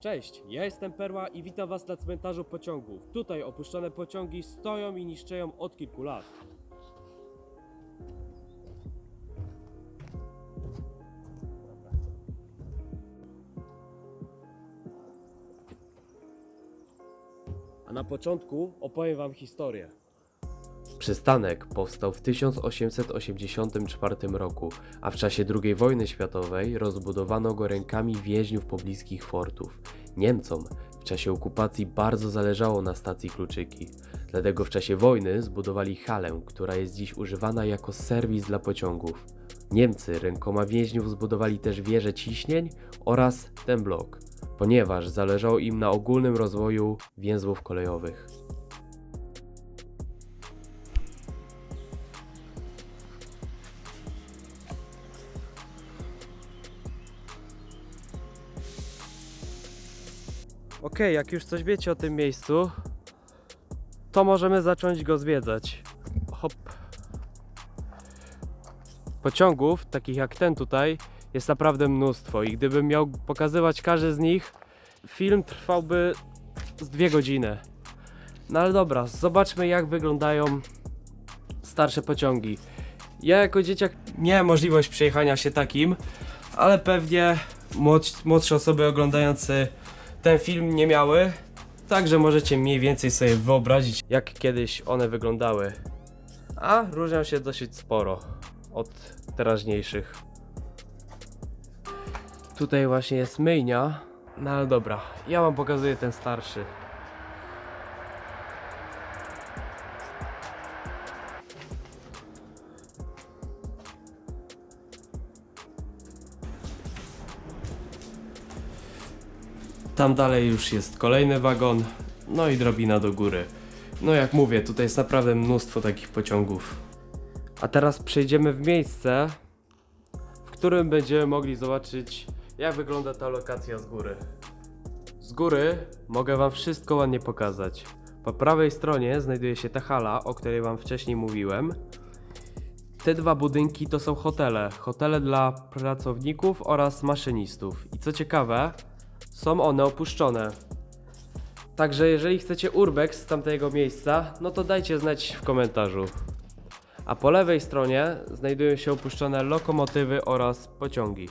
Cześć, ja jestem Perła i witam Was na cmentarzu pociągów. Tutaj opuszczone pociągi stoją i niszczeją od kilku lat. A na początku opowiem Wam historię. Przystanek powstał w 1884 roku, a w czasie II wojny światowej rozbudowano go rękami więźniów pobliskich fortów. Niemcom w czasie okupacji bardzo zależało na stacji Kluczyki, dlatego w czasie wojny zbudowali halę, która jest dziś używana jako serwis dla pociągów. Niemcy rękoma więźniów zbudowali też wieżę ciśnień oraz ten blok, ponieważ zależało im na ogólnym rozwoju więzłów kolejowych. Okej, jak już coś wiecie o tym miejscu, to możemy zacząć go zwiedzać. Hop. Pociągów, takich jak ten tutaj, jest naprawdę mnóstwo i gdybym miał pokazywać każdy z nich, film trwałby z dwie godziny. No ale dobra, zobaczmy jak wyglądają starsze pociągi. Ja jako dzieciak miałem możliwość przejechania się takim, ale pewnie młodsze osoby oglądające ten film nie miały. Także możecie mniej więcej sobie wyobrazić, jak kiedyś one wyglądały. A różnią się dosyć sporo od teraźniejszych. Tutaj właśnie jest myjnia. No ale dobra, ja wam pokazuję ten starszy. Tam dalej już jest kolejny wagon, no i drobina do góry. No jak mówię, tutaj jest naprawdę mnóstwo takich pociągów. A teraz przejdziemy w miejsce, w którym będziemy mogli zobaczyć, jak wygląda ta lokacja z góry. Z góry mogę Wam wszystko ładnie pokazać. Po prawej stronie znajduje się ta hala, o której Wam wcześniej mówiłem. Te dwa budynki to są hotele. Hotele dla pracowników oraz maszynistów. I co ciekawe, są one opuszczone. Także jeżeli chcecie urbex z tamtego miejsca, no to dajcie znać w komentarzu. A po lewej stronie znajdują się opuszczone lokomotywy oraz pociągi.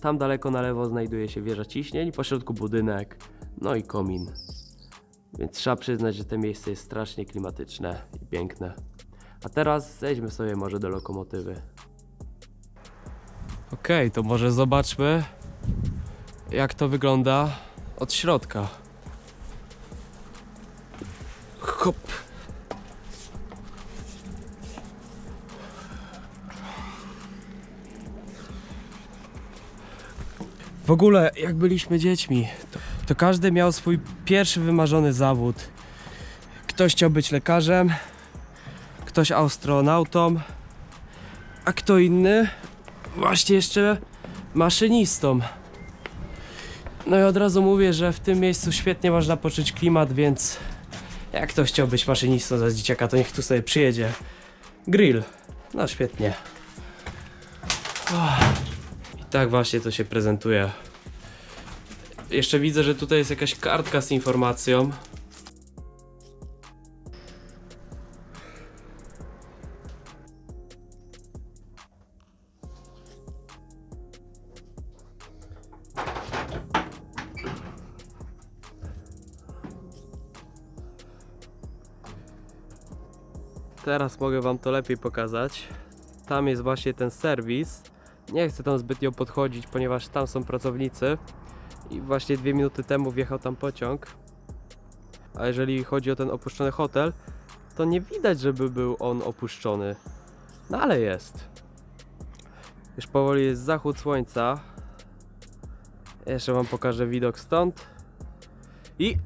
Tam daleko na lewo znajduje się wieża ciśnień, po środku budynek, no i komin. Więc trzeba przyznać, że to miejsce jest strasznie klimatyczne i piękne. A teraz zejdźmy sobie może do lokomotywy. Okej, to może zobaczmy, jak to wygląda od środka. Hop. W ogóle, jak byliśmy dziećmi, to, to każdy miał swój pierwszy wymarzony zawód. Ktoś chciał być lekarzem, ktoś astronautą, a kto inny właśnie jeszcze maszynistą. No i od razu mówię, że w tym miejscu świetnie można poczuć klimat, więc jak ktoś chciał być maszynistą za dzieciaka, to niech tu sobie przyjedzie. Grill. No świetnie. I tak właśnie to się prezentuje. Jeszcze widzę, że tutaj jest jakaś kartka z informacją. Teraz mogę wam to lepiej pokazać. Tam jest właśnie ten serwis. Nie chcę tam zbytnio podchodzić, ponieważ tam są pracownicy. I właśnie dwie minuty temu wjechał tam pociąg. A jeżeli chodzi o ten opuszczony hotel, to nie widać, żeby był on opuszczony. No ale jest. Już powoli jest zachód słońca. Jeszcze wam pokażę widok stąd. I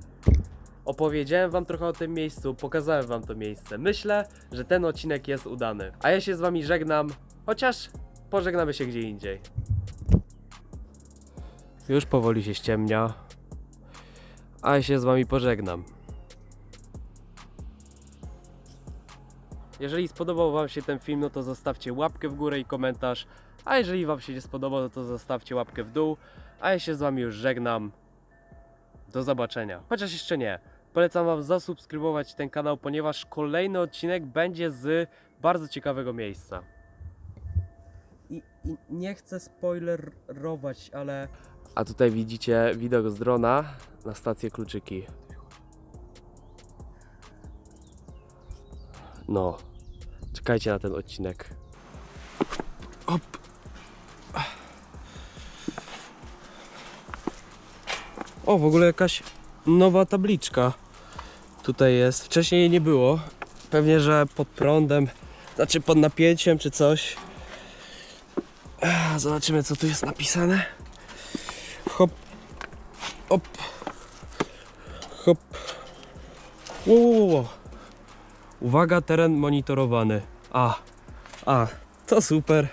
opowiedziałem wam trochę o tym miejscu, pokazałem wam to miejsce. Myślę, że ten odcinek jest udany. A ja się z wami żegnam, chociaż pożegnamy się gdzie indziej. Już powoli się ściemnia, a ja się z wami pożegnam. Jeżeli spodobał wam się ten film, no to zostawcie łapkę w górę i komentarz, A jeżeli Wam się nie spodobał, no to zostawcie łapkę w dół. A ja się z Wami już żegnam. Do zobaczenia. Chociaż jeszcze nie. Polecam Wam zasubskrybować ten kanał, ponieważ kolejny odcinek będzie z bardzo ciekawego miejsca. I, i nie chcę spoilerować, ale. A tutaj widzicie widok z drona na stację kluczyki. No, czekajcie na ten odcinek. Op. O, w ogóle jakaś nowa tabliczka tutaj jest. Wcześniej jej nie było. Pewnie, że pod prądem, znaczy pod napięciem czy coś. Zobaczymy, co tu jest napisane. Hop. Hop. Hop. Wo, wo, wo, wo. Uwaga, teren monitorowany. A, a, to super.